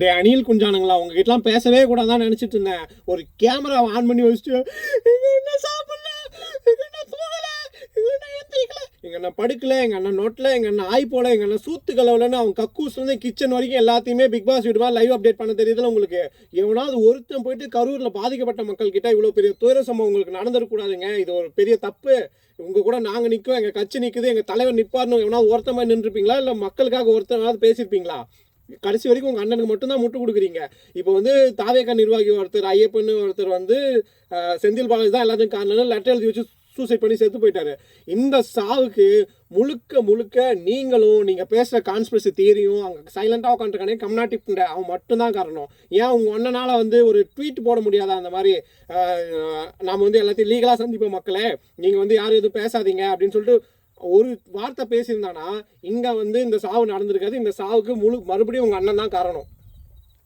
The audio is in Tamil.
டே அணில் குஞ்சானுங்களா உங்ககிட்டலாம் பேசவே கூடாதான் நினச்சிட்டு இருந்தேன். ஒரு கேமரா ஆன் பண்ணி வச்சுட்டு இங்க என்ன சாப்பிடல? என்ன தூங்கல? இங்க என்ன அண்ணன் படுக்கல? எங்கள் அண்ணன் நோட்டில்? எங்கள் அண்ணன் ஆய் போல? எங்கள் அண்ணன் சூத்து கலவுலன்னு அவங்க கக்கூஸ்லேருந்து கிச்சன் வரைக்கும் எல்லாத்தையுமே பிக் பாஸ் விடுவா லைவ் அப்டேட் பண்ண தெரியுதுல உங்களுக்கு. எவனாவது ஒருத்தன் போயிட்டு கரூரில் பாதிக்கப்பட்ட மக்கள் கிட்ட பெரிய துயர சம்பவம் உங்களுக்கு நடந்துடக்கூடாதுங்க இது ஒரு பெரிய தப்பு. உங்கள் கூட நாங்கள் நிற்கும் எங்கள் கட்சி நிற்குது எங்கள் தலைவர் நிற்பார்னு எவனாவது ஒருத்தமாக நின்றுருப்பீங்களா? இல்லை மக்களுக்காக ஒருத்தனாவது பேசியிருப்பீங்களா கடைசி வரைக்கும் உங்கள் அண்ணனுக்கு மட்டும்தான் முட்டு கொடுக்குறீங்க. இப்போ வந்து தாவேக்கா நிர்வாகி ஒருத்தர் ஐயப்பன் ஒருத்தர் வந்து செந்தில் பாலாஜி தான் எல்லாத்துக்கும் காரணம் லெட்டர் எழுதி வச்சு சூசைட் பண்ணி செத்து போயிட்டாரு. இந்த சாவுக்கு முழுக்க முழுக்க நீங்களும் நீங்கள் பேசுகிற கான்ஸ்பிரசி தியரியும் அங்க சைலண்டாக உட்காந்துருக்கானே கம்னாட்டி புண்டை அவன் மட்டும்தான் காரணம். ஏன் உங்கள் ஒன்றனால் வந்து ஒரு ட்வீட் போட முடியாதா அந்த மாதிரி? நாம் வந்து எல்லாத்தையும் லீகலாக சந்திப்போம் மக்களே. நீங்கள் வந்து யாரும் எதுவும் பேசாதீங்க அப்படின்னு சொல்லிட்டு ஒரு வார்த்தை பேசியிருந்தானா இங்கே வந்து இந்த சாவு நடந்திருக்காது இந்த சாவுக்கு முழு மறுபடியும் உங்கள் அண்ணன் தான் காரணம்.